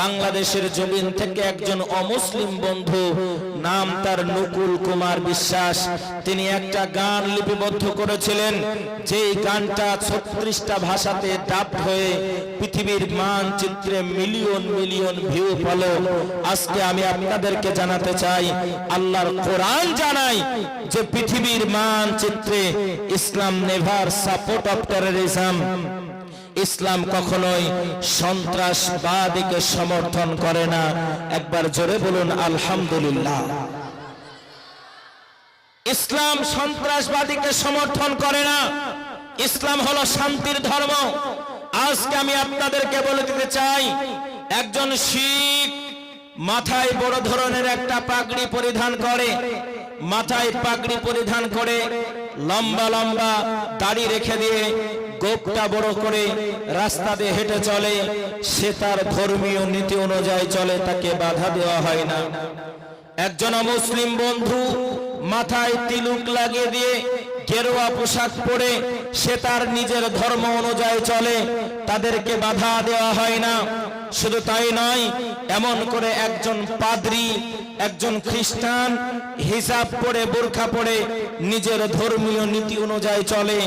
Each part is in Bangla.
বাংলাদেশের জমিন থেকে একজন অমুসলিম বন্ধু, নাম তার নকুল কুমার বিশ্বাস। তিনি একটা গান লিপিবদ্ধ করেছিলেন, যেই গানটা ছত্রিশটা ভাষাতে ডাব হয়ে পৃথিবীর মানচিত্রে মিলিয়ন মিলিয়ন ভিউ পেল। আজকে আমি আপনাদেরকে জানাতে চাই, আল্লাহর কোরআন জানাই যে পৃথিবীর মানচিত্রে Islam never support of terrorism ইসলাম কখনোই সন্ত্রাসবাদীকে সমর্থন করে না। একবার জোরে বলুন, আলহামদুলিল্লাহ। ইসলাম সন্ত্রাসবাদীকে সমর্থন করে না। ইসলাম হলো শান্তির ধর্ম। আজকে আমি আপনাদেরকে বলে দিতে চাই, একজন শিখ মাথায় বড় ধরনের একটা পাগড়ি পরিধান করে, মাথায় পাগড়ি পরিধান করে লম্বা লম্বা দাড়ি রেখে দিয়ে গোপটা বড় করে রাস্তা দিয়ে হেঁটে চলে, সে তার ধর্মীয় নীতি অনুযায়ী চলে, তাকে বাধা দেওয়া হয় না। একজন মুসলিম বন্ধু মাথায় তিলুক লাগিয়ে দিয়ে গেরুয়া পোশাক পরে সে তার নিজের ধর্ম অনুযায়ী চলে, তাদেরকে বাধা দেওয়া হয় না। শুধু তাই নয়, এমন করে একজন পাদ্রী, একজন খ্রিস্টান হিসাব পড়ে, বোরখা পড়ে, নিজের ধর্মীয় নীতি অনুযায়ী চলে,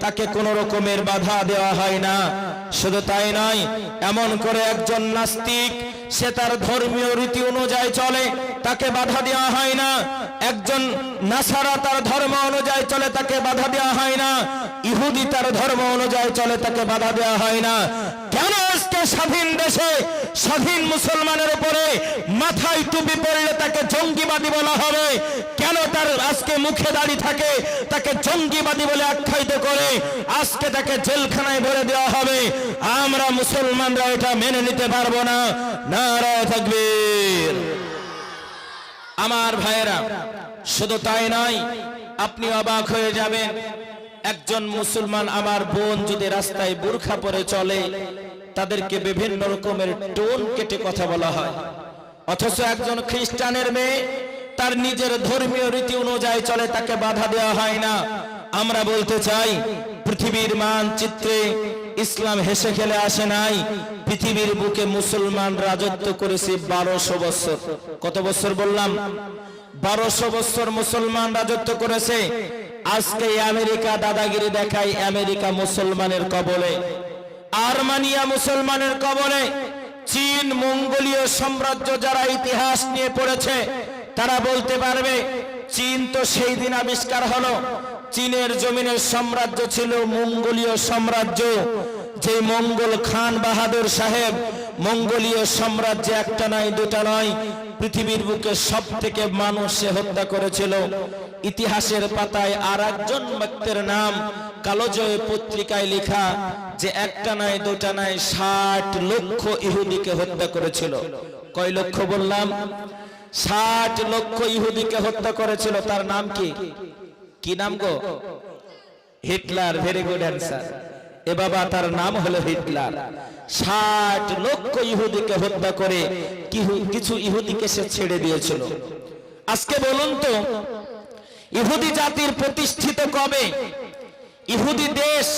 তাকে কোনো রকমের বাধা দেওয়া হয় না। শুধু তাই নয়, এমন করে একজন নাস্তিক, সে তার ধর্মীয় রীতি অনুযায়ী চলে, তাকে বাধা দেওয়া হয় না। একজন নাসারা তার ধর্ম অনুযায়ী চলে, তাকে বাধা দেওয়া হয় না। ইহুদি তার ধর্ম অনুযায়ী চলে, তাকে বাধা দেওয়া হয় না। কেন স্বাধীন দেশে, স্বাধীন মুসলমানের উপরে মাথায় টুপি পড়লে তাকে জঙ্গিবাদী বলা হবে। কেন তার আজকে মুখে দাড়ি থাকে? তাকে জঙ্গিবাদী বলে আখ্যায়িত করে। আজকে তাকে জেলখানায় ভরে দেওয়া হবে। আমরা মুসলমানরা এটা মেনে নিতে পারব না। নারায় থাকবে আমার ভাইয়েরা, শুধু তাই নয় আপনি অবাক হয়ে যাবেন। একজন মুসলমান আমার বোন যদি রাস্তায় বুরখা পরে চলে তাদেরকে বিভিন্ন রকমের টোন কেটে কথা বলা হয়। অথচ একজন খ্রিস্টানের মেয়ে তার নিজের ধর্মীয় রীতি অনুযায়ী চলে তাকে বাধা দেওয়া হয় না। আমরা বলতে চাই পৃথিবীর মানচিত্রে ইসলাম হেসে খেলে আসে নাই। পৃথিবীর বুকে মুসলমান রাজত্ব করেছে বারোশো বছর। কত বছর বললাম? বারোশো বছর মুসলমান রাজত্ব করেছে। আজকে আমেরিকা দাদাগিরি দেখায় আমেরিকা মুসলমানের কবলে। আর্মানিয়া মুসলমানের কবলে চীন, মঙ্গোলীয় সাম্রাজ্য যারা ইতিহাস নিয়ে পড়েছে, তারা বলতে পারবে, চীন তো সেই দিন আবিষ্কার হলো। চীনের জমিনের সাম্রাজ্য ছিল মঙ্গোলীয় সাম্রাজ্য। যে মঙ্গল খান বাহাদুর সাহেব মঙ্গোলীয় সাম্রাজ্যে একটা নয় দুটা নয় পৃথিবীর বুকে সব থেকে মানুষে হত্যা করেছিল। ইতিহাসের পাতায় আর একজন ব্যক্তির নাম কালোজয় পত্রিকায় লেখা যে একটা নয় দুটা নয় ষাট লক্ষ ইহুদিকে হত্যা করেছিল। কয় লক্ষ বললাম? ষাট লক্ষ ইহুদিকে হত্যা করেছিল। তার নাম কি? কি নাম গো? হিটলার ভেরি গুড অ্যান্সার এ বাবা তার নাম হলো হিটলার। ষাট লক্ষ ইহুদিকে হত্যা করে কিছু ইহুদিকে সে ছেড়ে দিয়েছিল। আজকে বলুন তো, ইহুদি জাতির প্রতিষ্ঠিত কবে? ইহুদি দেশ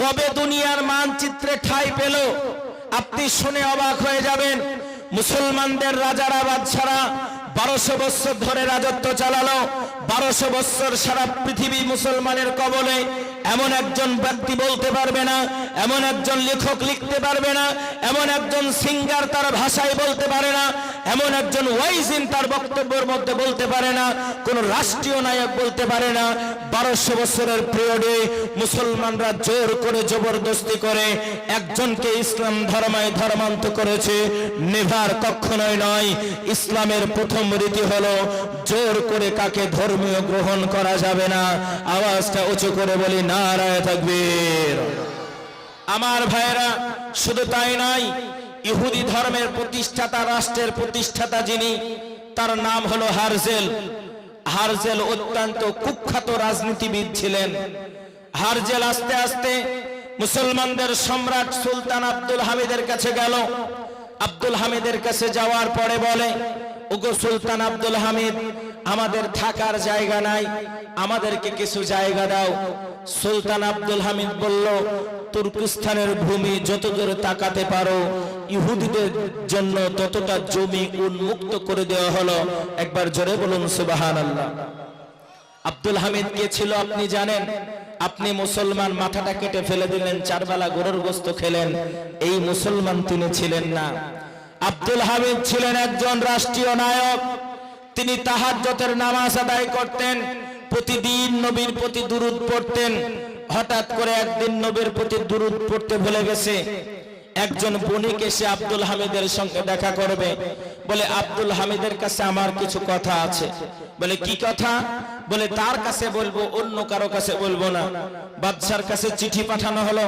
কবে দুনিয়ার মানচিত্রে ঠাঁই পেল? আপনি শুনে অবাক হয়ে যাবেন, মুসলমানদের রাজারা বাদশারা বারোশো বছর ধরে রাজত্ব চালালো বারোশো বৎসর সারা পৃথিবী মুসলমানের কবলে এমন একজন ব্যক্তি বলতে পারবে না, এমন একজন লেখক লিখতে পারবে না, এমন একজন সিঙ্গার তার ভাষায় বলতে পারে না, এমন একজন ওয়াইজিন তার বক্তব্যের মধ্যে বলতে পারে না, কোন রাষ্ট্রীয় নায়ক বলতে পারে না। বারোশো বছরের পিরিয়ডে মুসলমানরা জোর করে জবরদস্তি করে একজনকে ইসলাম ধর্মায় ধর্মান্ত করেছে, নেভার কখনোই নয়। ইসলামের প্রথম রীতি হলো জোর করে কাকে ধর্মীয় গ্রহণ করা যাবে না। আওয়াজটা উঁচু করে বলি, নারায় থাকবে আমার ভাইয়েরা, শুধু তাই নয়, ইহুদি ধর্মের প্রতিষ্ঠাতা, রাষ্ট্রের প্রতিষ্ঠাতা যিনি, তার নাম হলো হারজেল। হারজেল অত্যন্ত কুখ্যাত রাজনীতিবিদ ছিলেন। হারজেল আস্তে আস্তে মুসলমানদের সম্রাট সুলতান আব্দুল হামিদের কাছে গেল। আব্দুল হামিদের কাছে যাওয়ার পরে বলে, ওগো সুলতান আব্দুল হামিদ আমাদের থাকার জায়গা নাই, আমাদেরকে কিছু জায়গা দাও। সুলতান আব্দুল হামিদ বলল, তুর্কিস্তানের ভূমি যত দূরে তাকাতে পারো, ইহুদিদের জন্য ততটা জমি উন্মুক্ত করে দেওয়া হলো। একবার জোরে বলুন সুবাহান আল্লাহ আব্দুল হামিদ কে ছিল আপনি জানেন? আপনি মুসলমান মাথাটা কেটে ফেলে দিলেন, চারবেলা গরুর গোস্ত খেলেন। এই মুসলমান তিনি ছিলেন না। আব্দুল হামিদ ছিলেন একজন রাষ্ট্রীয় নায়ক। তিনি তাহাজ্জতের নামাজ আদায় করতেন, প্রতিদিন নবীর প্রতি দুরুদ পড়তেন। হঠাৎ করে একদিন নবীর প্রতি দুরুদ পড়তে ভুলে গেছে। একজন বণিক এসে আব্দুল হামিদের সঙ্গে দেখা করবে। বলে, আব্দুল হামিদের কাছে আমার কিছু কথা আছে। বলে, কি কথা? বলে, তার কাছে বলব, অন্য কারও কাছে বলব না। বাদশার কাছে চিঠি পাঠানো হলো।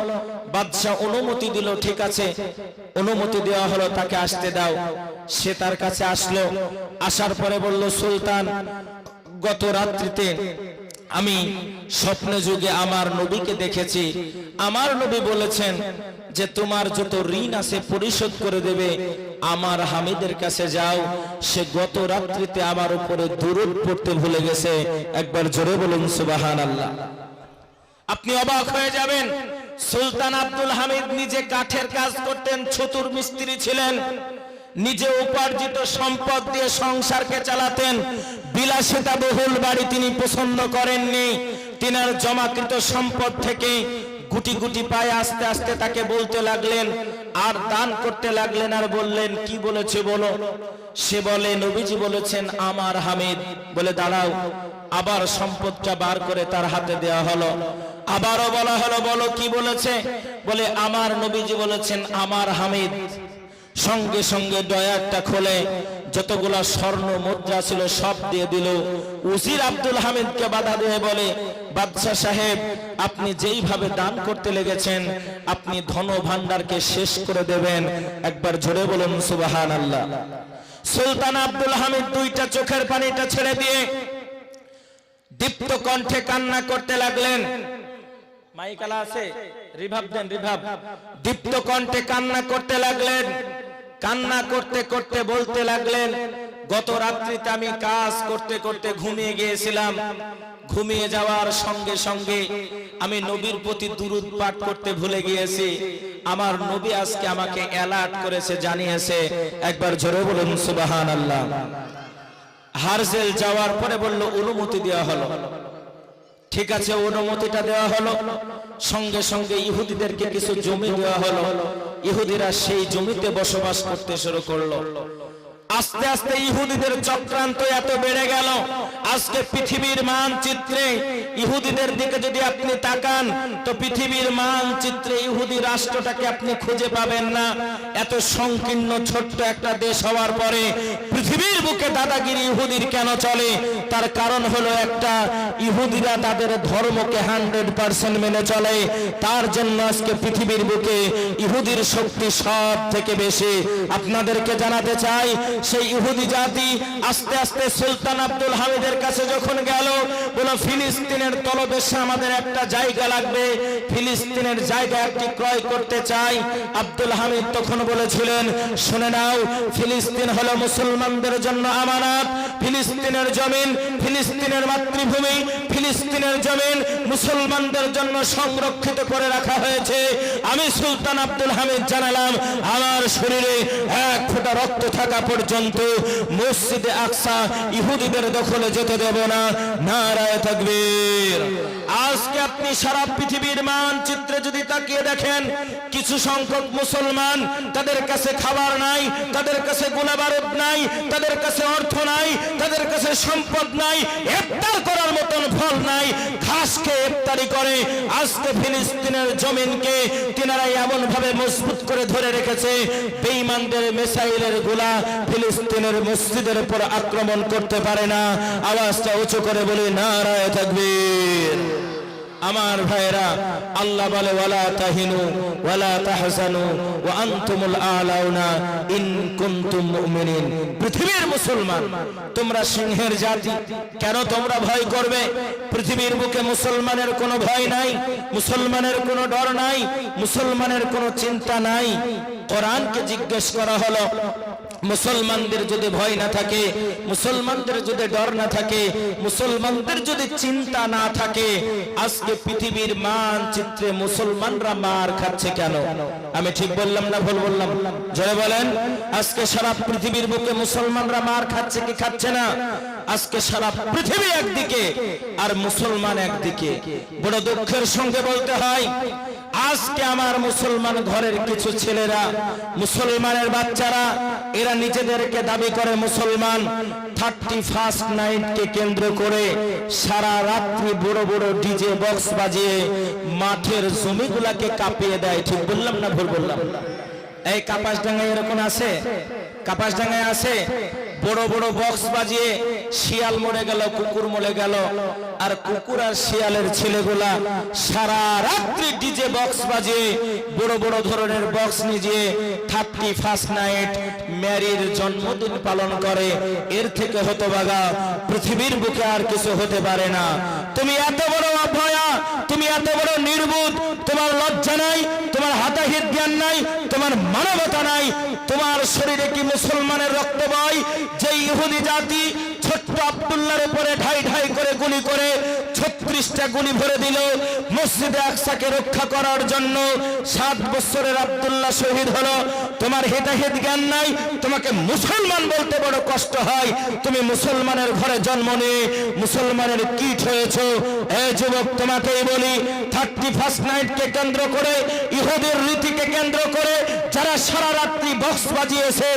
বাদশাহ অনুমতি দিল, ঠিক আছে, অনুমতি দেওয়া হলো, তাকে আসতে দাও। সে তার কাছে আসলো, আসার পরে বলল, সুলতান, গত রাত্রিতে আমি স্বপ্ন যুগে আমার নবীকে দেখেছি। আমার নবী বলেছেন যে, তোমার যত ঋণ আছে পরিশোধ করে দেবে। আমার হামিদের কাছে যাও। সে গত রাত্রিতে আমার উপরে দূরত পড়তে ভুলে গেছে। একবার জোরে বলুন সুবাহান আল্লাহ আপনি অবাক হয়ে যাবেন। সুলতান আব্দুল হামিদ নিজে কাঠের কাজ করতেন চতুর মিস্ত্রি ছিলেন। নিজে উপার্জিত সম্পদ দিয়ে সংসারকে চালাতেন। বিলাসিতা বহুল বাড়ি তিনি পছন্দ করেননি। তিনার জমাকৃত সম্পদ থেকে গুটি গুটি পায়ে আস্তে আস্তে তাকে বলতে লাগলেন, আর দান করতে লাগলেন আর বললেন, কি বলেছে বলো? সে বলে, নবীজি বলেছেন, আমার হামিদ। বলে, দাঁড়াও, আবার সম্পদটা বার করে তার হাতে দেওয়া হলো। আবারও বলা হলো, বলো কি বলেছে? বলে, আমার নবীজি বলেছেন, আমার হামিদ। সঙ্গে সঙ্গে ডয়ারটা খোলে যতগুলা স্বর্ণ মুদ্রা ছিল সব দিয়ে দিল। উজির আব্দুল হামিদকে বাধা দিয়ে বলে, বাদশাহ সাহেব, আপনি যেইভাবে দান করতে লেগেছেন, আপনি ধন ভান্ডারকে শেষ করে দেবেন। একবার জোরে বলুন সুবাহান আল্লাহ সুলতান আব্দুল হামিদ দুইটা চোখের পানিটা ছেড়ে দিয়ে দীপ্ত কণ্ঠে কান্না করতে লাগলেন। মাইকালা আছে? রিভাব দেন, রিভাব। দীপ্ত কণ্ঠে কান্না করতে লাগলেন, কান্না করতে করতে বলতে লাগলেন, গত রাত্রিতে আমি কাজ করতে করতে ঘুমিয়ে গিয়েছিলাম। ঘুমিয়ে যাওয়ার সঙ্গে সঙ্গে আমি নবীর প্রতি দুরুদ পাঠ করতে ভুলে গিয়েছি। আমার নবী আজকে আমাকে অ্যালার্ট করেছে, জানিয়েছে, একবার জোরে বলুন সুবাহান আল্লাহ হারজেল যাওয়ার পরে বলল, অনুমতি দেওয়া হলো। ঠিক আছে, অনুমতিটা দেওয়া হলো। সঙ্গে সঙ্গে ইহুদিদেরকে কিছু জমি দেওয়া হলো। ইহুদিরা সেই জমিতে বসবাস করতে শুরু করল। আস্তে আস্তে ইহুদিদের চক্রান্ত এত বেড়ে গেল। আজকে পৃথিবীর মানচিত্রে ইহুদিদের দিকে যদি আপনি তাকান, তো পৃথিবীর মানচিত্রে ইহুদি রাষ্ট্রটাকে আপনি খুঁজে পাবেন না। এত সংকীর্ণ, ছোট্ট একটা দেশ হওয়ার পরে পৃথিবীর বুকে দাদাগিরি ইহুদির কেন চলে? তার কারণ হলো একটা, ইহুদিরা তাদের ধর্মকে হান্ড্রেড পার্সেন্ট মেনে চলে। তার জন্য আজকে পৃথিবীর বুকে ইহুদির শক্তি সব থেকে বেশি। আপনাদেরকে জানাতে চাই, সেই ইহুদি জাতি আস্তে আস্তে সুলতান আব্দুল হামিদের কাছে যখন গেল, বলো, ফিলিস্তিনের তলদেশে আমাদের একটা জায়গা লাগবে। ফিলিস্তিনের জায়গা একটি ক্রয় করতে চাই। আব্দুল হামিদ তখন বলেছিলেন, শুনে নাও, ফিলিস্তিন হলো মুসলমানদের জন্য আমানত। ফিলিস্তিনের জমিন, ফিলিস্তিনের মাতৃভূমি, ফিলিস্তিনের জমিন মুসলমানদের জন্য সংরক্ষিত করে রাখা হয়েছে। আমি সুলতান আব্দুল হামিদ জানালাম, আমার শরীরে এক ফোঁটা রক্ত থাকা পর্যন্ত মসজিদে আকসা ইহুদিদের দখলে যেতে দেব না। নারায় তাকবীর। আজকে আপনি সারা পৃথিবীর মানচিত্রে যদি তাকিয়ে দেখেন, কিছু সংখ্যক মুসলমান তাদের কাছে খাবার নাই, তাদের কাছে গোলাবারুদ নাই, তাদের কাছে অর্থ নাই, তাদের কাছে সম্পদ নাই, ইফতার করার মতন ফল নাই ঘাসকে ইফতারি করে, আজকে ফিলিস্তিনের জমিনকে তিনারা এমন ভাবে মজবুত করে ধরে রেখেছে, বেঈমানদের মিসাইলের গোলা ফিলিস্তিনের মসজিদের উপর আক্রমণ করতে পারে না, আওয়াজটা উঁচু করে বলি, নারায় তাকবীর। আমার ভাইরা আল্লাহ বলে, ওয়ালা তাহিনু, ওয়ালা তাহজানু, ওয়া আনতুমুল আলাউনা ইন কুনতুম মুমিনিন। পৃথিবীর মুসলমান, তোমরা সিংহের জাতি, কেন তোমরা ভয় করবে? পৃথিবীর বুকে মুসলমানের কোনো ভয় নাই, মুসলমানের কোনো ডর নাই, মুসলমানের কোনো চিন্তা নাই। কোরআনকে জিজ্ঞেস করা হলো মুসলমানদের যদি ভয় না থাকে, মুসলমানদের যদি ডর না থাকে, মুসলমানদের যদি চিন্তা না থাকে, আজকে পৃথিবীর মানচিত্রে মুসলমানরা মার খাচ্ছে কেন? আমি ঠিক বললাম না ভুল বললাম? জোরে বলেন, আজকে সারা পৃথিবীর বুকে মুসলমানরা মার খাচ্ছে কি খাচ্ছে না? আজকে সারা পৃথিবী একদিকে আর মুসলমান একদিকে। বড় দুঃখের সঙ্গে বলতে হয় আজকে আমার মুসলমান ঘরের কিছু ছেলেরা, মুসলমানের বাচ্চারা, এরা নিজেদেরকে দাবি করে মুসলমান থার্টি ফার্স্ট নাইটকে কেন্দ্র করে সারা রাত্রি বড় বড় ডিজে বক্স বাজিয়ে মাঠের জমিগুলাকে কাঁপিয়ে দেয়। ঠিক বললাম না ভুল বললাম? এই কাপাস ডাঙ্গায় এরকম আছে? কাপাস ডাঙ্গায় আছে? বড় বড় বক্স বাজিয়ে শিয়াল মরে গেল, কুকুর মরে গেল। আর কুকুর আর শিয়ালের ছেলেগুলা সারা রাত্রি ডিজে বক্স বাজিয়ে বড় বড় ধরনের বক্স নিয়ে থার্টি ফার্স্ট নাইট ম্যারির জন্মদিন পালন করে। এর থেকে হতো বাগা পৃথিবীর বুকে আর কিছু হতে পারে না। তুমি এত বড় অভয়া, তুমি এত বড় নির্বুধ, তোমার লজ্জা নাই, তোমার হাতাহিত জ্ঞান নাই, তোমার মানবতা নাই, তোমার শরীরে কি মুসলমানের রক্ত বয় যে ইহুদি জাতি ছোট্ট আব্দুল্লাহর উপরে ঢাই ঢাই করে গুলি করে ছত্রিশটা গুলি ভরে দিল, মসজিদে আকসাকে রক্ষা করার জন্য সাত বছরের আব্দুল্লাহ শহীদ হলো। তোমার হেতাহেত জ্ঞান নাই, তোমাকে মুসলমান বলতে বড় কষ্ট হয়। তুমি মুসলমানের ঘরে জন্ম নিয়ে মুসলমানের কিট হয়েছো। এ যুবক, তোমাকেই বলি থার্টি ফার্স্ট নাইটকে কেন্দ্র করে, ইহুদের রীতিকে কেন্দ্র করে, যারা সারা রাত্রি বক্স বাজিয়েছে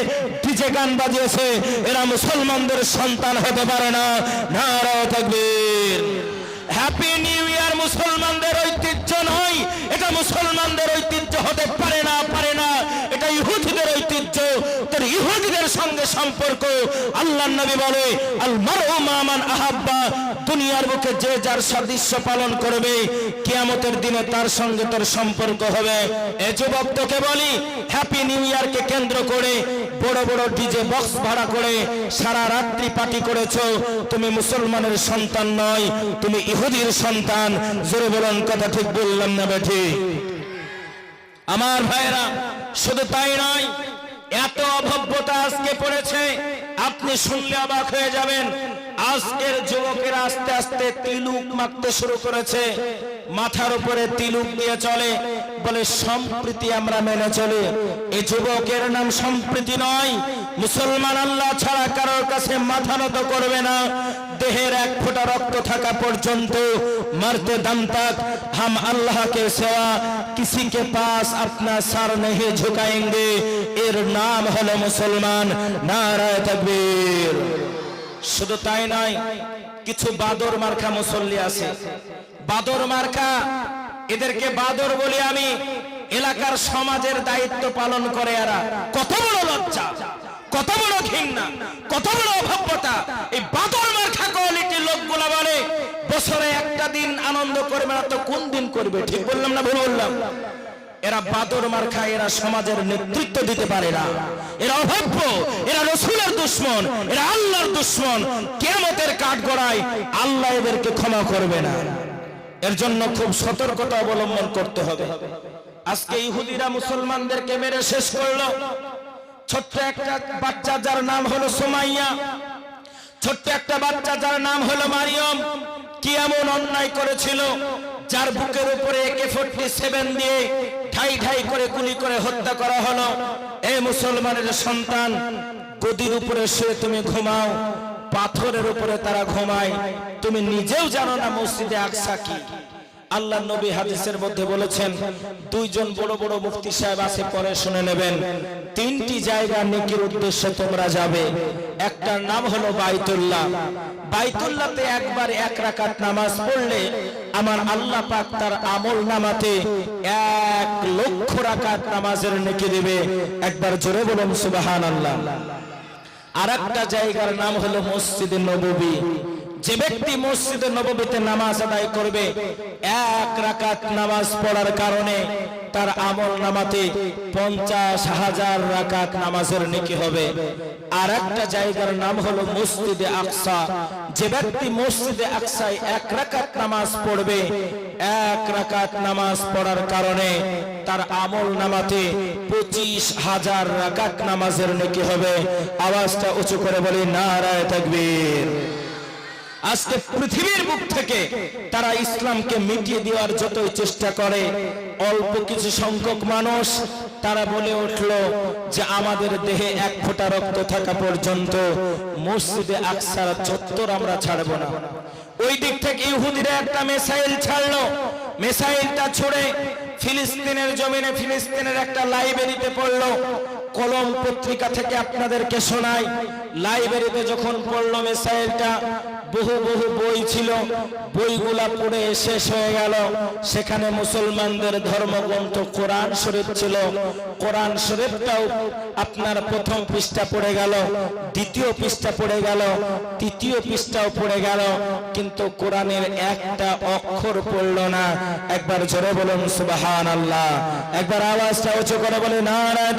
ডিজে গান বাজিয়েছে, এরা মুসলমানদের সন্তান হতে পারে না। নারা থাকবীর হ্যাপি নিউ ইয়ার মুসলমানদের ঐতিহ্য নয়। এটা মুসলমানদের ঐতিহ্য হতে পারে না পারে না। এটা ইহুদিদের ঐতিহ্য। তোর ইহুদিদের সঙ্গে সম্পর্ক আল্লাহ নবী বলে আল মারহু মামান আহাব্বা। দুনিয়ার বুকে যে যার সাদৃশ্য পালন করবে, কিয়ামতের দিনে তার সঙ্গে তোর সম্পর্ক হবে। এ যুবক তোকে বলি হ্যাপি নিউ ইয়ারকে কেন্দ্র করে বড় বড় ডিজে বক্স ভাড়া করে সারা রাত্রি পার্টি করেছ। তুমি মুসলমানের সন্তান নয়, তুমি ইহুদির সন্তান। জোরে বলুন, কথা ঠিক বললাম না বেঠি? আমার ভাইরা শুধু তাই নয়, এত অভব্যতা আজকে পড়েছে, আপনি শুনলে অবাক হয়ে যাবেন। আজকের যুবকের আস্তে আস্তে তিলুক মাখতে শুরু করেছে। মাথার উপরে তিলুক দিয়ে চলে। বলে, সম্প্রীতি আমরা মেনে চলে। এই যুবকের নাম সম্প্রীতি নয়। মুসলমান আল্লাহ ছাড়া কারোর কাছে মাথা নত করবে না। দেহের এক ফোঁটা রক্ত থাকা পর্যন্ত মারতে দম হাম আল্লাহ কে সেবা কিসি কে পাস আপনা সার নেহে ঝুকায়েঙ্গে। এর নাম হলো মুসলমান। নারায় তকবীর। শুধু তাই নয়, কিছু বাদর মার্কা মুসল্লি আছে। বাদর মার্কা, এদেরকে বাদর বলি আমি, এলাকার সমাজের দায়িত্ব পালন করে এরা। কত বড় লজ্জা, কত বড় ঘৃণা, কত বড় অভব্যতা এই বাদর মার্কা কোয়ালিটির লোকগুলা বলে, বছরে একটা দিন আনন্দ করবে না তো কোন দিন করবে? ঠিক বললাম না ভুল বললাম? এরা বাদর মার খায় এরা সমাজের নেতৃত্ব দিতে পারে না। এরা অভব্য এরা রসুলের দুশ্মন, এরা আল্লাহর দুশ্মন। কেমতের কাঠ গড়ায় আল্লাহ এদেরকে ক্ষমা করবে না। এর জন্য খুব সতর্কতা অবলম্বন করতে হবে। আজকে ইহুদিরা মুসলমানদেরকে মেরে শেষ করল। ছোট্ট একটা বাচ্চা যার নাম হলো সোমাইয়া। ছোট্ট একটা বাচ্চা যার নাম হলো মারিয়ম। কি এমন অন্যায় করেছিল, যার বুকের উপরে একে ফোর্টি সেভেন দিয়ে ঠাই ঠাই করে গুলি করে হত্যা করা হলো। এ মুসলমানের সন্তান, গদির উপরে শুয়ে তুমি ঘুমাও, পাথরের উপরে তারা ঘুমায়। তুমি নিজেও জানো না মসজিদে আকসা কি। আল্লাহ নবী হাদিসের মধ্যে বলেছেন, দুইজন বড় বড় মুফতি সাহেব আছে, পরে শুনে নেবেন। তিনটি জায়গা নেকির উদ্দেশ্যে তোমরা যাবে। একটার নাম হলো বাইতুল্লাহ। বাইতুল্লাহতে একবার এক রাকাত নামাজ পড়লে আমার আল্লাহ পাক তার আমল নামাতে এক লক্ষ রাকাত নামাজের নেকি দেবে। একবার জোরে বলুন সুবাহান আল্লাহ আর একটা জায়গার নাম হলো মসজিদে নববী। যে ব্যক্তি মসজিদে নববীতে নামাজ আদায় করবে, এক রাকাত নামাজ পড়ার কারণে তার আমল নামাতে পঞ্চাশ হাজার রাকাত নামাজের নেকি হবে। আর একটা জায়গার নাম হলো মসজিদে আকসা। যে ব্যক্তি মসজিদে আকসায় এক রাকাত নামাজ পড়বে, এক রাকাত নামাজ পড়ার কারণে তার আমল নামাতে পঁচিশ হাজার রাকাত নামাজের নেকি হবে। আওয়াজটা উঁচু করে বলি, নারায় তাকবীর। আজকে পৃথিবীর মুখ থেকে তারা ইসলামকে মিটিয়ে দেওয়ার যতই চেষ্টা করে, অল্প কিছু সংখ্যক মানুষ তারা বলে উঠল যে আমাদের দেহে এক ফোঁটা রক্ত থাকা পর্যন্ত মসজিদে আকসার চত্বর আমরা ছাড়ব না। ওই দিক থেকে ইহুদিরা একটা মেসাইল ছাড়লো। মেসাইলটা ছুড়ে ফিলিস্তিনের জমিনে ফিলিস্তিনের একটা লাইব্রেরিতে পড়ল। কলম পত্রিকা থেকে আপনাদেরকে শোনাই। লাইব্রেরিতে যখন পড়ল মেসাইলটা, বহু বহু বই ছিল। বইগুলা পড়ে শেষ হয়ে গেল। সেখানে মুসলমানদের ধর্মগ্রন্থ কোরআন শরীফ ছিল। কোরআন শরীফটাও আপনার প্রথম পৃষ্ঠা পড়ে গেল। দ্বিতীয় পৃষ্ঠা পড়ে গেল। তৃতীয় পৃষ্ঠাও পড়ে গেল। কিন্তু কোরআনের একটা অক্ষর পড়ল না। একবার জোরে বলুন সুবাহান আল্লাহ একবার আওয়াজটা উঁচু করে বলে, নারায়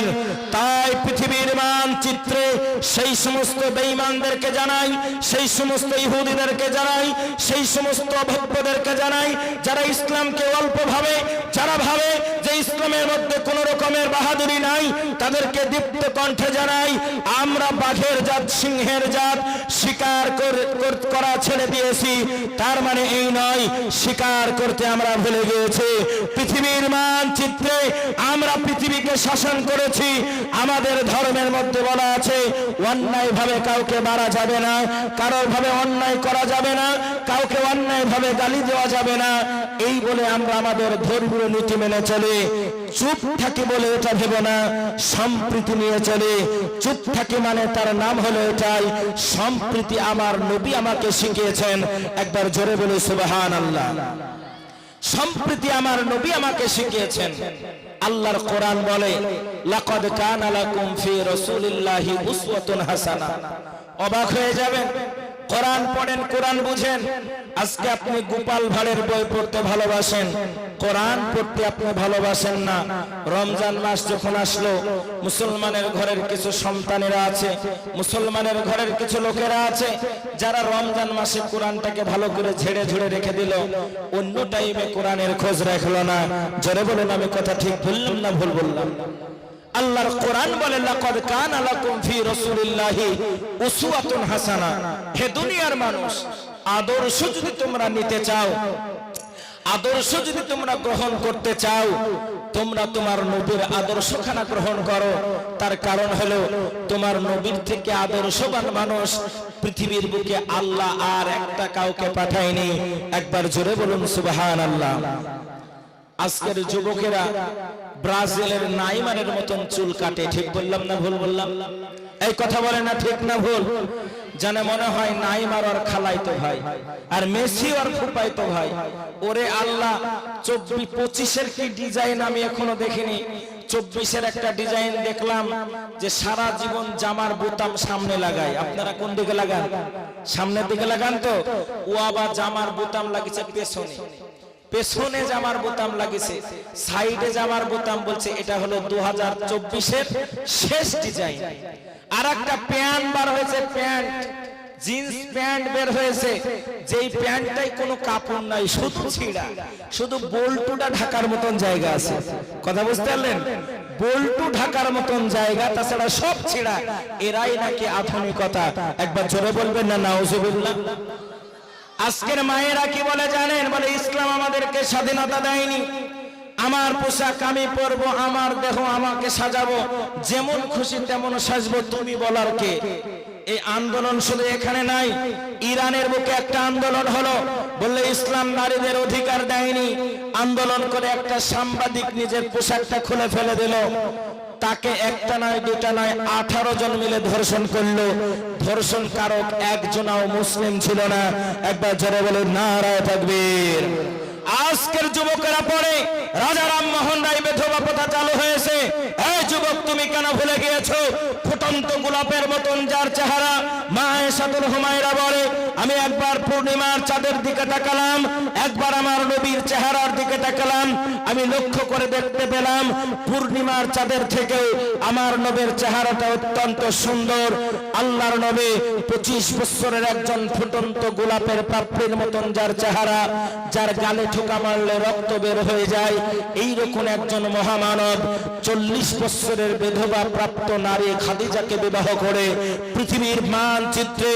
তাকবীর তাই পৃথিবীর মানচিত্রে সেই সমস্ত বেঈমানদেরকে জানাই, সেই সমস্ত ইহুদিদেরকে জানাই, সেই সমস্ত অভব্যদেরকে জানাই, যারা ইসলামকে অল্প ভাবে যারা ভাবে যে ইসলামের মধ্যে কোন রকমের বাহাদুরি নাই, তাদেরকে দীপ্ত কণ্ঠে জানাই, আমরা বাঘের জাত, সিংহের জাত, শিকার কর- কর- করা ছেড়ে দিয়েছি, তার মানে এই নয়, শিকার করতে আমরা ভুলে গিয়েছি। পৃথিবীর মানচিত্রে আমরা পৃথিবীকে শাসন করেছি। আমাদের ধর্মের মধ্যে বলা আছে অন্যায় ভাবে কাউকে মারা যাবে না কারোর ভাবে অন্যায় করা যাবে না, কাউকে অন্যায় ভাবে গালি দেওয়া যাবে না। এই বলে আমরা আমাদের ধর্মীয় নীতি মেনে চলি। চুপ থাকি বলে এটা ভেব না, সম্প্রীতি নিয়ে চলে। চুপ থাকি মানে তার নাম হলো এটাই, সম্প্রীতি আমার নবী আমাকে শিখিয়েছেন। একবার জোরে বলে সুবাহান আল্লাহ সম্প্রীতি আমার নবী আমাকে শিখিয়েছেন। আল্লাহর কোরআন বলে লাকদ কানা লাকুম ফি রাসূলিল্লাহি উসওয়াতুন হাসানা। অবাক হয়ে যাবেন? কোরআন পড়েন, কোরআন বুঝেন। আজকে আপনি গোপাল ভাড়ের বই পড়তে ভালোবাসেন। কোরআন পড়তে আপনি ভালোবাসেন না। রমজান মাস যখন আসলো, মুসলমানের ঘরের কিছু সন্তানেরা আছে, মুসলমানের ঘরের কিছু লোকেরা আছে, যারা রমজান মাসে কোরআনটাকে ভালো করে ঝেড়ে ঝুড়ে রেখে দিল, অন্য টাইমে কোরআনের খোঁজ রাখল না। জোরে বলেন, আমি কথা ঠিক বললাম না ভুল বললাম? আল্লাহর কোরআন বলে, লাকাদ কানা লাকুম ফি উসওয়াতুন হাসানা। হে দুনিয়ার মানুষ, আদর্শ যদি তোমরা নিতে চাও, আদর্শ যদি তোমরা গ্রহণ করতে চাও, তোমরা তোমার নবীর আদর্শখানা গ্রহণ করো। তার কারণ হলো, তোমার নবীর থেকে আদর্শবান মানুষ পৃথিবীর বুকে আল্লাহ আর একটা কাউকে পাঠায়নি। একবার জোরে বলুন সুবহান আল্লাহ আজকের যুবকেরা ব্রাজিলের নাইমারের মতন চুল কাটে, ঠিক বললাম না ভুল বললাম? এই কথা বলে না ঠিক না ভুল? জানে মনে হয় নাইমার আর খালাই তো ভাই, আর মেসি আর ফুপাই তো ভাই। ওরে আল্লাহ, চব্বিশ পঁচিশের কি ডিজাইন আমি এখনও দেখিনি। চব্বিশের একটা ডিজাইন দেখলাম যে সারা জীবন জামার বোতাম সামনে লাগায়। আপনারা কোন দিকে লাগান? সামনের দিকে লাগান তো? ও আবার জামার বোতাম লাগিয়েছে পেছনে। পেছনে জামার বোতাম লাগিয়েছে, সাইডে জামার বোতাম বলছে, এটা হলো দু হাজার চব্বিশের শেষ ডিজাইন। আর একটা প্যান্ট বার হয়েছে, প্যান্ট, জিন্স প্যান্ট বের হয়েছে। যেই প্যান্টটাই কোনো কাপড় নাই, শুধু ছিঁড়া, শুধু বল্টুটা ঢাকার মতন জায়গা আছে। কথা বুঝতে পারলেন? বল্টু ঢাকার মতন জায়গা, তাছাড়া সব ছিঁড়া। এরাই নাকি আধুনিকতা। একবার জোরে বলবেন না, নাউজুবিল্লাহ। আজকের মায়েরা কি বলে জানেন? বলে, ইসলাম আমাদেরকে স্বাধীনতা দেয়নি। আমার পোশাক আমি পরবো, আমার দেহ আমাকে সাজাবো। যেমন খুশি তেমন সাজবো, তুমি বলার কে? এই আন্দোলন শুধু এখানে নাই, ইরানের বুকে একটা আন্দোলন হলো। বললে, ইসলাম নারীদের অধিকার দেয়নি। আন্দোলন করে একটা সাংবাদিক নিজের পোশাকটা খুলে ফেলে দিল। তাকে একটা নয়, দুটা নয়, আঠারো জন মিলে ধর্ষণ করল। ধর্ষণ কারক একজনাও মুসলিম ছিল না। একবার জোরে বলে নারায় থাকবীর আজকের যুবকেরা পড়ে রাজা রামমোহন রায় বেধবা প্রথা চালু হয়েছে। এই যুবক, তুমি কেন ভুলে গিয়েছো? ফুটন্ত গোলাপের মতন যার চেহারা, মা এসাদুল হুমায়রা বলে পূর্ণিমার চাঁদের দিকে তাকালাম, একবার আমার নবীর চেহারার দিকে তাকালাম, আমি লক্ষ্য করে দেখতে পেলাম, পূর্ণিমার চাঁদের থেকে আমার নবীর চেহারাটা অত্যন্ত সুন্দর। আল্লাহর নবী পঁচিশ বছরের একজন ফুটন্ত গোলাপের পাপড়ির মতন যার চেহারা, যার গালে ঠোকা মারলে রক্ত বের হয়ে যায়, এইরকম একজন মহামানব, চল্লিশ বছরের বিধবা প্রাপ্ত নারী খাদিজাকে বিবাহ করে পৃথিবীর মানচিত্রে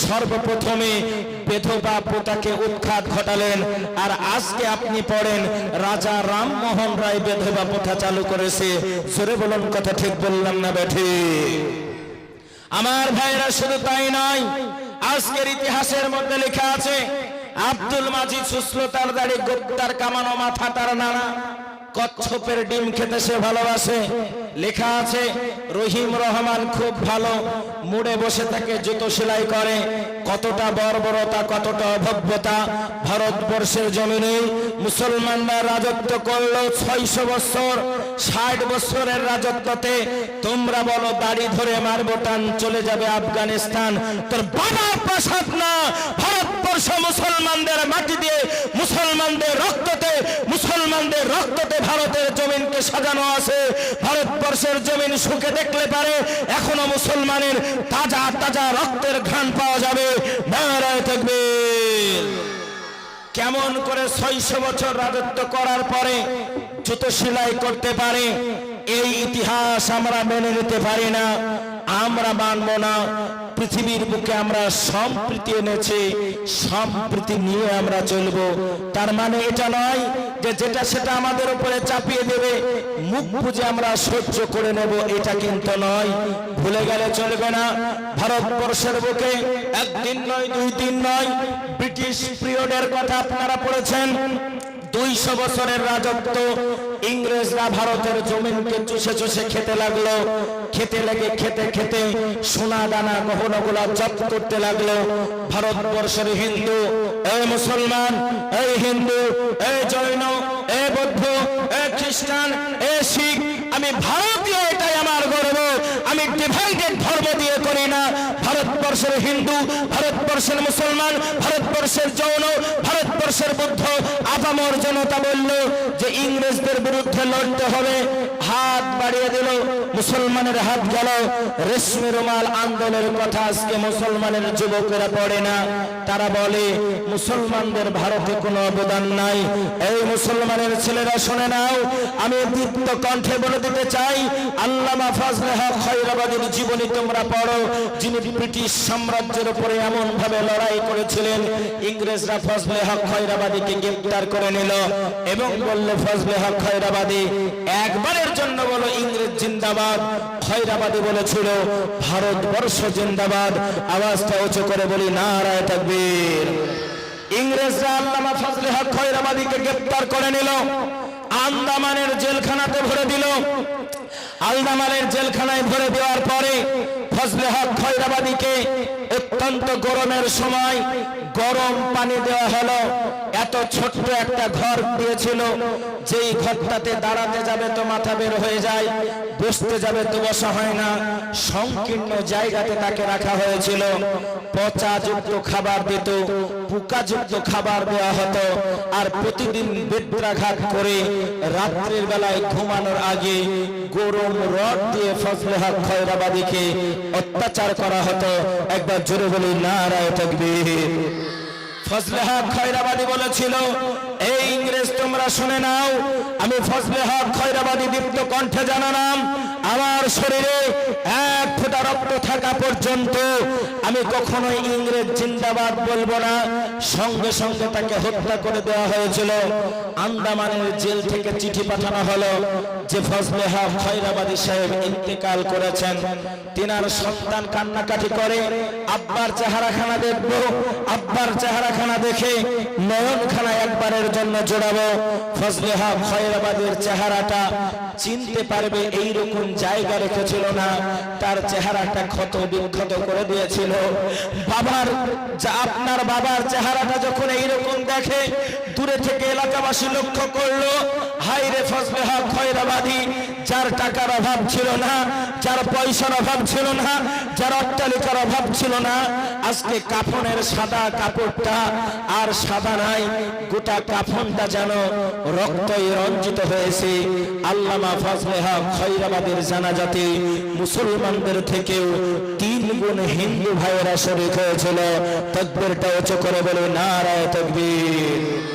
সর্বপ্রথমে বেধবা উৎখাত ঘটালেন। আর আজকে আপনি পড়েন, রাজা রামমোহন রায় বেধবা চালু করেছে। জোরে বলুন, কথা ঠিক বললাম না বেঠে? আমার ভাইরা শুধু তাই নয়, আজকের ইতিহাসের মধ্যে লেখা আছে, আব্দুল মাজিদ সুশ্রতার দাড়ি, গোপ্তার কামানো মাথা, তার নানা, কচ্ছপের ডিম খেতে সে ভালোবাসে। লেখা আছে, রহিম রহমান খুব ভালো। মুড়ে বসে থাকে জুতো সেলাই করে। কতটা বর্বরতা, কতটা অভব্যতা। ভারতবর্ষের জমিনে মুসলমানরা রাজত্ব করল ছয়শো বছর, ষাট বছরের রাজত্বতে। তোমরা বলো, দাড়ি ধরে মারবো টান চলে যাবে আফগানিস্তান। তোর বাবার প্রাসাদ না, ভারতবর্ষ মুসলমানদের মাটি দিয়ে, মুসলমানদের রক্ততে মুসলমানদের রক্ততে ভারতের জমিনকে সাজানো আছে। ভারতবর্ষের জমিন সুখে দেখলে পারে, এখনও মুসলমানের তাজা তাজা রক্তের ঘ্রাণ পাওয়া যাবে। নারায় থাকবে কেমন করে ছয়শো বছর রাজত্ব করার পরে জুতো সেলাই করতে পারে, এই ইতিহাস আমরা মেনে নিতে পারি না, আমরা মানব না। পৃথিবীর বুকে আমরা সম্প্রীতি এনেছি, সম্প্রীতি নিয়ে আমরা চলব। তার মানে এটা নয় যে যেটা সেটা আমাদের উপরে চাপিয়ে দেবে, মুখ বুঝে আমরা সহ্য করে নেব, এটা কিন্তু নয়। ভুলে গেলে চলবে না। ভারতবর্ষের বুকে একদিন নয়, দুই দিন নয়, ব্রিটিশ পিরিয়ডের কথা আপনারা পড়েছেন। দুইশো বছরের রাজত্ব। ইংরেজরা ভারতের জমিনকে চুষে চুষে খেতে লাগল। খেতে লেগে খেতে খেতে সোনা দানা গহনগুলা জপ করতে লাগল। ভারতবর্ষের হিন্দু, এ মুসলমান এই হিন্দু, এ জৈন, এ বৌদ্ধ, এ খ্রিস্টান, এ শিখ, আমি ভারতীয়, এটাই আমার গর্ব। আমি ডিভাইডেড ধর্ম দিয়ে করি না। ভারতবর্ষের হিন্দু, ভারতবর্ষের মুসলমান, ভারতবর্ষের যৌন, ভারতবর্ষের বুদ্ধ আপামর জনতা বলল যে ইংরেজদের বিরুদ্ধে লড়তে হবে। হাত বাড়িয়ে দিল, মুসলমানের হাত গেল। রেশমি রুমাল আন্দোলনের কথা আজকে মুসলমানের যুবকেরা পড়ে না। তারা বলে, মুসলমানদের ভারতে কোনো অবদান নাই। এই মুসলমানের ছেলেরা শুনে নাও, আমি দীপ্ত কণ্ঠে বলে দিতে চাই, আল্লামা ফজলে হক খৈরাবাদের জীবনী তোমরা পড়ো, যিনি ব্রিটিশ সাম্রাজ্যের উপরে এমন ভাবে লড়াই করেছিলেন, ইংরেজরা ফজলে হক খৈরাবাদীকে গ্রেপ্তার করে নিল এবং বললে, ফজলে হক খৈরাবাদী একবারের জন্য বলো ইংরেজ জিন্দাবাদ। খৈরাবাদী বলেছিল, ভারতবর্ষ জিন্দাবাদ। আওয়াজটা উঁচু করে বলি, নারায় তাকবীর। ইংরেজরা আল্লামা ফজলে হক খৈরাবাদীকে গ্রেপ্তার করে নিল, আন্দামানের জেলখানাতে ভরে দিল। আলদামানের জেলখানায় ভরে দেওয়ার পরে ফজলে হক খৈরাবাদীকে অত্যন্ত গরমের সময় গরম পানি দেওয়া হলো। এত ছোট্ট একটা ঘর দিয়েছিল। যেই ঘরটাতে দাঁড়াতে যাবে তো মাথা বের হয়ে যায়, বসতে যাবে তো বসা হয় না। সংকীর্ণ জায়গাতে তাকে রাখা হয়েছিল। পচাযুক্ত খাবার দিত, পোকাযুক্ত খাবার দেওয়া হতো। আর প্রতিদিন বেত্রাঘাত করে রাত্রির বেলায় ঘুমানোর আগে গরম রড দিয়ে ফসলে হাত খয়রাবাদীকে অত্যাচার করা হতো। একবার জোরে বলি, নারায় তকবীর। ফজলে হক খয়রাবাদী বলেছিল, এই ইংরেজ তোমরা শুনে নাও, আমি ফজলে হক খয়রাবাদী দীপ্ত কণ্ঠে জানালাম আমার শরীরে এক ফোঁটা রক্ত থাকা পর্যন্ত আমি কখনোই ইংরেজ জিন্দাবাদ বলব না। সঙ্গে সঙ্গে তাকে হত্যা করে দেওয়া হয়েছিল। আন্দামানের জেল থেকে চিঠি পাঠানো হলো যে ফজলে হক খয়রাবাদী সাহেব ইন্তেকাল করেছেন। তিনার সন্তান কান্নাকাটি করে। আব্বার চেহারাখানা দেখব। আব্বার চেহারাখানা দেখে নয়নখানা একবারের জন্য জোড়াবো। ফজলে খয়রাবাদের চেহারাটা চিনতে পারবে এই রকম জায়গা রেখেছিল না। তার চেহারাটা ক্ষত বিক্ষত করে দিয়েছিল। বাবার যা আপনার বাবার চেহারাটা যখন এইরকম দেখে দূরে থেকে এলাকাবাসী লক্ষ্য করল হাই রে ফসলে হক খয়রাবাদী, যার টাকার অভাব ছিল না, যার পয়সার অভাব ছিল না, যার অট্টালিকার অভাব ছিল না, আজকে কাফনের সাদা কাপড়টা আর সাদা নাই, গোটা কাফনটা যেন রক্তই রঞ্জিত হয়েছে। আল্লামা ফজলে হক খৈরাবাদের জানাজাতে মুসলমানদের থেকেও তিন গুণ হিন্দু ভাইয়েরা শরীক হয়েছিল। তকবীরটা উঁচু করে বলে, নারায় তকবীর।